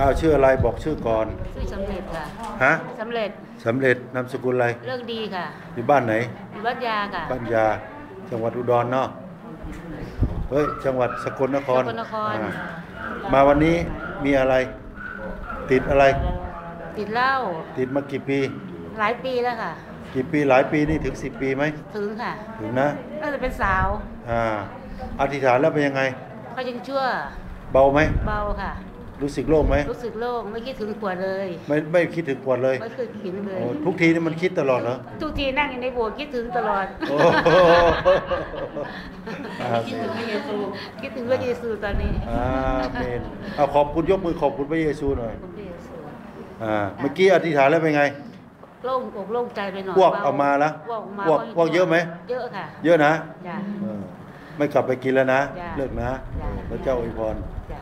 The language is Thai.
อ้าวชื่ออะไรบอกชื่อก่อนชื่อสำเร็จค่ะฮะสำเร็จสำเร็จนามสกุลอะไรเรื่องดีค่ะอยู่บ้านไหนอยู่วัดยาค่ะปัญญาจังหวัดอุดรเนาะเฮ้ยจังหวัดสกลนครสกลนครอ่ามาวันนี้มีอะไร ติดอะไร ติดเหล้าติดมากี่ปี หลายปีแล้วค่ะ กี่ปีหลายปีนี่ถึงสิบปีไหมถึงค่ะ ถึงนะน่าจะเป็นสาวอ่าอธิษฐานแล้วเป็นยังไงเขายังชั่ว เบาไหมเบาค่ะ รู้สึกโล่งไหมรู้สึกโล่งไม่คิดถึงขวดเลยไม่ไม่คิดถึงปวดเลยไม่เคยคิดเลโอ้ยทุกทีนี่มันคิดตลอดเหรอทุกทีนั่งอยู่ในโบสถ์คิดถึงตลอดโอ้โหอ่าคิดถึงพระเยซูคิดถึงพระเยซูตอนนี้อาเมนเอาขอบคุณยกมือขอบคุณพระเยซูหน่อยคุณพระเยซูอ่าเมื่อกี้อธิษฐานแล้วเป็นไงโล่งอกโล่งใจไปหน่อยพวกบเอามาแล้วพวกเอามาพวกพวกเยอะไหมเยอะค่ะ เยอะนะจ้ะเออไม่กลับไปกินแล้วนะจ้ะเลิกนะจ้ะพระเจ้าอวยพรจ